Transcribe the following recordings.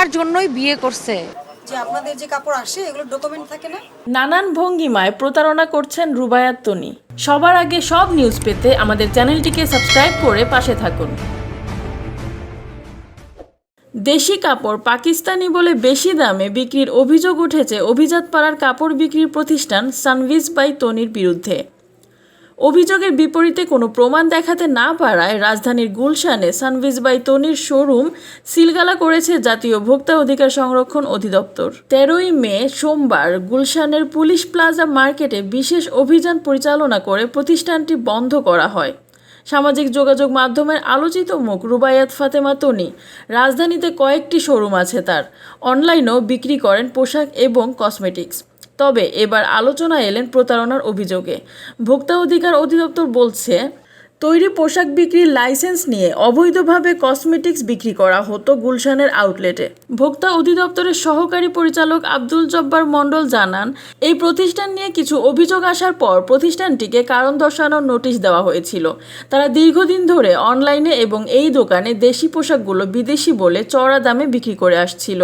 টাকার জন্যই বিয়ে করছে। যে আপনাদের যে কাপড় আসে এগুলো ডকুমেন্ট থাকে না? নানান ভঙ্গিমায় প্রতারণা করছেন রুবায়াত তনি। সবার আগে সব নিউজ পেতে আমাদের চ্যানেলটিকে সাবস্ক্রাইব করে পাশে থাকুন। দেশি কাপড় পাকিস্তানি বলে বেশি দামে বিক্রির অভিযোগ উঠেছে অভিজাত পাড়ার কাপড় বিক্রির প্রতিষ্ঠান সানভিজ বাই তনির বিরুদ্ধে। অভিযোগের বিপরীতে কোনো প্রমাণ দেখাতে না পারায় রাজধানীর গুলশানে সানভিজ বাই তনির শোরুম সিলগালা করেছে জাতীয় ভোক্তা অধিকার সংরক্ষণ অধিদপ্তর। তেরোই মে সোমবার গুলশানের পুলিশ প্লাজা মার্কেটে বিশেষ অভিযান পরিচালনা করে প্রতিষ্ঠানটি বন্ধ করা হয়। সামাজিক যোগাযোগ মাধ্যমের আলোচিত মুখ রুবায়াত ফাতেমা তনি। রাজধানীতে কয়েকটি শোরুম আছে তার। অনলাইনেও বিক্রি করেন পোশাক এবং কসমেটিক্স। তবে এবার আলোচনায় এলেন প্রতারণার অভিযোগে। ভোক্তা অধিকার অধিদপ্তর বলছে, তৈরি পোশাক বিক্রির লাইসেন্স নিয়ে অবৈধভাবে কসমেটিক্স বিক্রি করা হতো গুলশানের আউটলেটে। ভোক্তা অধিদপ্তরের সহকারী পরিচালক আব্দুল জব্বার মণ্ডল জানান, এই প্রতিষ্ঠান নিয়ে কিছু অভিযোগ আসার পর প্রতিষ্ঠানটিকে কারণ দর্শানোর নোটিশ দেওয়া হয়েছিল। তারা দীর্ঘদিন ধরে অনলাইনে এবং এই দোকানে দেশি পোশাকগুলো বিদেশি বলে চড়া দামে বিক্রি করে আসছিল।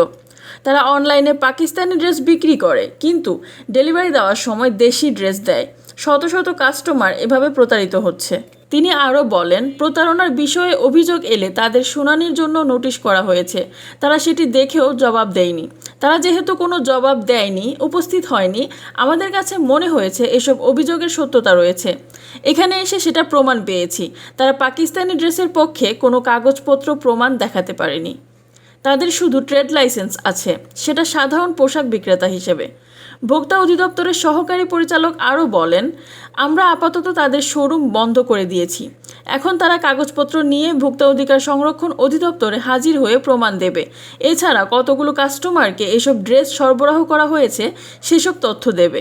তারা অনলাইনে পাকিস্তানি ড্রেস বিক্রি করে, কিন্তু ডেলিভারি দেওয়ার সময় দেশি ড্রেস দেয়। শত শত কাস্টমার এভাবে প্রতারিত হচ্ছে। তিনি আরও বলেন, প্রতারণার বিষয়ে অভিযোগ এলে তাদের শুনানির জন্য নোটিশ করা হয়েছে। তারা সেটি দেখেও জবাব দেয়নি। তারা যেহেতু কোনো জবাব দেয়নি, উপস্থিত হয়নি, আমাদের কাছে মনে হয়েছে এসব অভিযোগের সত্যতা রয়েছে। এখানে এসে সেটা প্রমাণ পেয়েছি। তারা পাকিস্তানি ড্রেসের পক্ষে কোনো কাগজপত্র প্রমাণ দেখাতে পারেনি। তাদের শুধু ট্রেড লাইসেন্স আছে, সেটা সাধারণ পোশাক বিক্রেতা হিসেবে। ভোক্তা অধিদপ্তরের সহকারী পরিচালক আরও বলেন, আমরা আপাতত তাদের শোরুম বন্ধ করে দিয়েছি। এখন তারা কাগজপত্র নিয়ে ভোক্তা অধিকার সংরক্ষণ অধিদপ্তরে হাজির হয়ে প্রমাণ দেবে। এছাড়া কতগুলো কাস্টমারকে এসব ড্রেস সরবরাহ করা হয়েছে, সেসব তথ্য দেবে।